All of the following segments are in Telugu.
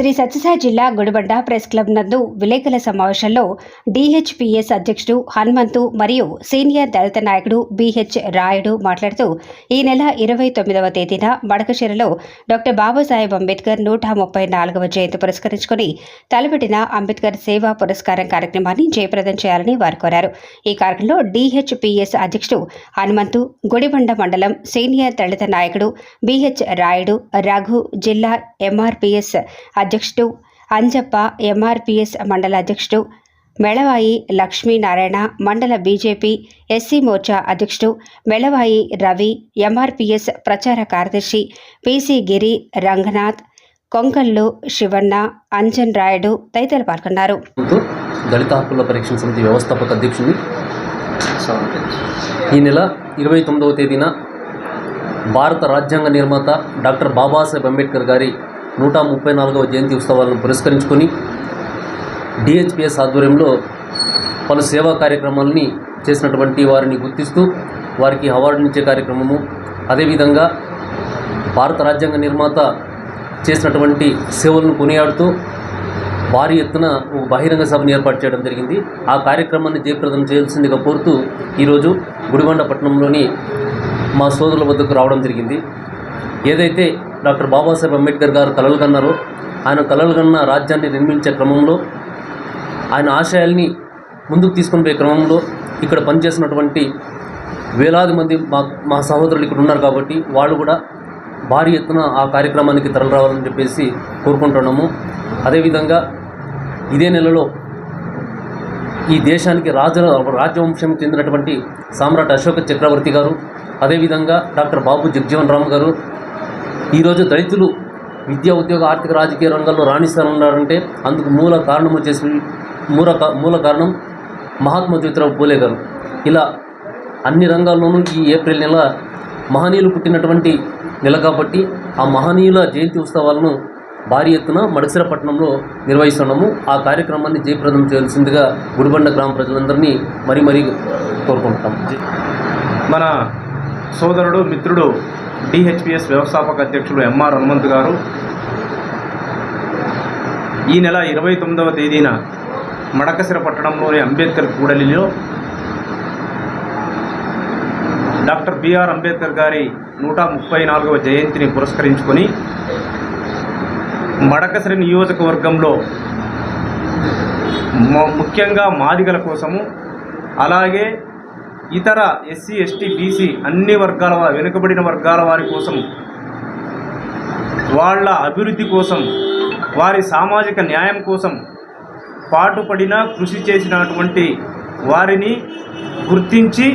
శ్రీ సత్యసాయి జిల్లా గుడిబండ ప్రెస్ క్లబ్ నందు విలేకరుల సమావేశంలో డిహెచ్పిఎస్ అధ్యక్షుడు హనుమంతు మరియు సీనియర్ దళిత నాయకుడు బిహెచ్ రాయుడు మాట్లాడుతూ ఈ నెల ఇరవై తొమ్మిదవ తేదీన మడకశిరలో డాక్టర్ బాబాసాహెబ్ అంబేద్కర్ నూట ముప్పై నాలుగవ జయంతి పురస్కరించుకుని తలపెట్టిన అంబేద్కర్ సేవా పురస్కారం కార్యక్రమాన్ని జయప్రదం చేయాలని వారు కోరారు. ఈ కార్యక్రమంలో డిహెచ్పిఎస్ అధ్యక్షుడు హనుమంతు గుడిబండ మండలం సీనియర్ దళిత నాయకుడు బిహెచ్ రాయుడు రఘు జిల్లా ఎంఆర్పిఎస్ అధ్యక్షుడు అంజప్ప ఎంఆర్పిఎస్ మండల అధ్యక్షుడు మెళవాయి లక్ష్మీనారాయణ మండల బీజేపీ ఎస్సీ మోర్చా అధ్యక్షుడు మెళవాయి రవి ఎంఆర్పిఎస్ ప్రచార కార్యదర్శి పిసి గిరి రంగనాథ్ కొంకల్లు శివన్న అంజన్ రాయుడు తదితరులు పాల్గొన్నారు. దళిత హక్కుల పరీక్షల సమితి వ్యవస్థాపక అధ్యక్షుని ఈ నెల ఇరవై తొమ్మిదవ తేదీన భారత రాజ్యాంగ నిర్మాత డాక్టర్ బాబాసాహెబ్ అంబేద్కర్ గారి నూట ముప్పై నాలుగవ జయంతి ఉత్సవాలను పురస్కరించుకొని డిహెచ్పిఎస్ ఆధ్వర్యంలో పలు సేవా కార్యక్రమాలని చేసినటువంటి వారిని గుర్తిస్తూ వారికి అవార్డునిచ్చే కార్యక్రమము. అదేవిధంగా భారత రాజ్యాంగ నిర్మాత చేసినటువంటి సేవలను కొనియాడుతూ భారీ ఎత్తున ఒక బహిరంగ సభను ఏర్పాటు చేయడం జరిగింది. ఆ కార్యక్రమాన్ని జయప్రదం చేయాల్సిందిగా కోరుతూ ఈరోజు గుడిబండ పట్టణంలోని మా సోదరుల వద్దకు రావడం జరిగింది. ఏదైతే డాక్టర్ బాబాసాహెబ్ అంబేద్కర్ గారు కలలు కన్నారు. ఆయన కలలు కన్న రాజ్యాన్ని నిర్మించే క్రమంలో ఆయన ఆశయాల్ని ముందుకు తీసుకుని పోయే క్రమంలో ఇక్కడ పనిచేసినటువంటి వేలాది మంది మా మా సహోదరులు ఇక్కడ ఉన్నారు కాబట్టి వాళ్ళు కూడా భారీ ఎత్తున ఆ కార్యక్రమానికి తరలిరావాలని చెప్పేసి కోరుకుంటున్నాము. అదేవిధంగా ఇదే నెలలో ఈ దేశానికి రాజ రాజవంశం చెందినటువంటి సామ్రాట్ అశోక చక్రవర్తి గారు అదేవిధంగా డాక్టర్ బాబు జగ్జీవన్ రామ్ గారు ఈరోజు దళితులు విద్యా ఉద్యోగ ఆర్థిక రాజకీయ రంగాల్లో రాణిస్తారన్నారంటే అందుకు మూల కారణం వచ్చేసి మూల మూల కారణం మహాత్మా జ్యోతిరావు పూలే గారు. ఇలా అన్ని రంగాల్లోనూ ఈ ఏప్రిల్ నెల మహనీయులు పుట్టినటువంటి నెల కాబట్టి ఆ మహనీయుల జయంతి ఉత్సవాలను భారీ ఎత్తున మడసిరపట్నంలో నిర్వహిస్తున్నాము. ఆ కార్యక్రమాన్ని జయప్రదం చేయాల్సిందిగా గుడిబండ గ్రామ ప్రజలందరినీ మరీ మరీ కోరుకుంటాం మన సోదరుడు మిత్రుడు డిహెచ్పిఎస్ వ్యవస్థాపక అధ్యక్షులు ఎంఆర్ హనుమంత్ గారు. ఈ నెల ఇరవై తొమ్మిదవ తేదీన మడకసిర పట్టణంలోని అంబేద్కర్ కూడలిలో డాక్టర్ బిఆర్ అంబేద్కర్ గారి నూట ముప్పై నాలుగవ జయంతిని పురస్కరించుకొని మడకసిరి నియోజకవర్గంలో ముఖ్యంగా మాదిగల కోసము అలాగే ఇతర ఎస్సీ ఎస్టీ బీసీ అన్ని వర్గాల వెనుకబడిన వర్గాల వారి కోసం వాళ్ళ అభివృద్ధి కోసం వారి సామాజిక న్యాయం కోసం పాటుపడిన కృషి చేసినటువంటి వారిని గుర్తించి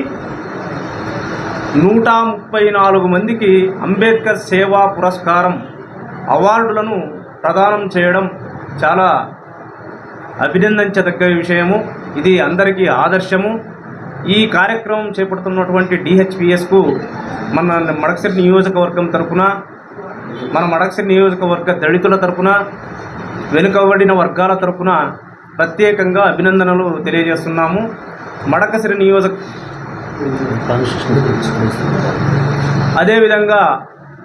నూట ముప్పై నాలుగు మందికి అంబేద్కర్ సేవా పురస్కారం అవార్డులను ప్రదానం చేయడం చాలా అభినందించదగ్గ విషయము. ఇది అందరికీ ఆదర్శము. ఈ కార్యక్రమం చేపడుతున్నటువంటి డిహెచ్పిఎస్కు మన మడకసిరి నియోజకవర్గం తరపున మన మడకసిరి నియోజకవర్గ దళితుల తరపున వెనుకబడిన వర్గాల తరపున ప్రత్యేకంగా అభినందనలు తెలియజేస్తున్నాము. మడకసిరి నియోజక అదేవిధంగా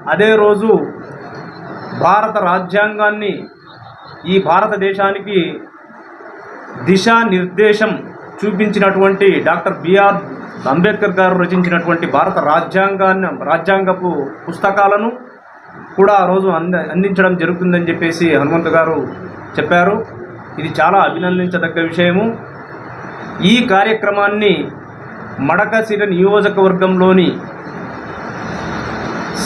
అదే రోజు భారత రాజ్యాంగాన్ని ఈ భారతదేశానికి దిశానిర్దేశం చూపించినటువంటి డాక్టర్ బిఆర్ అంబేద్కర్ గారు రచించినటువంటి భారత రాజ్యాంగాన్ని రాజ్యాంగపు పుస్తకాలను కూడా ఆ రోజు అంద అందించడం జరుగుతుందని చెప్పేసి హనుమంత్ గారు చెప్పారు. ఇది చాలా అభినందించదగ్గ విషయము. ఈ కార్యక్రమాన్ని మడకశిర నియోజకవర్గంలోని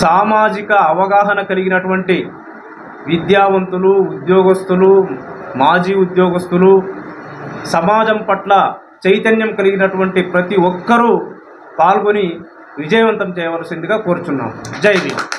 సామాజిక అవగాహన కలిగినటువంటి విద్యావంతులు ఉద్యోగస్తులు మాజీ ఉద్యోగస్తులు సమాజం పట్ల చైతన్యం కలిగినటువంటి ప్రతి ఒక్కరూ పాల్గొని విజయవంతం చేయవలసిందిగా కోరుచున్నాం. జై భీమ్.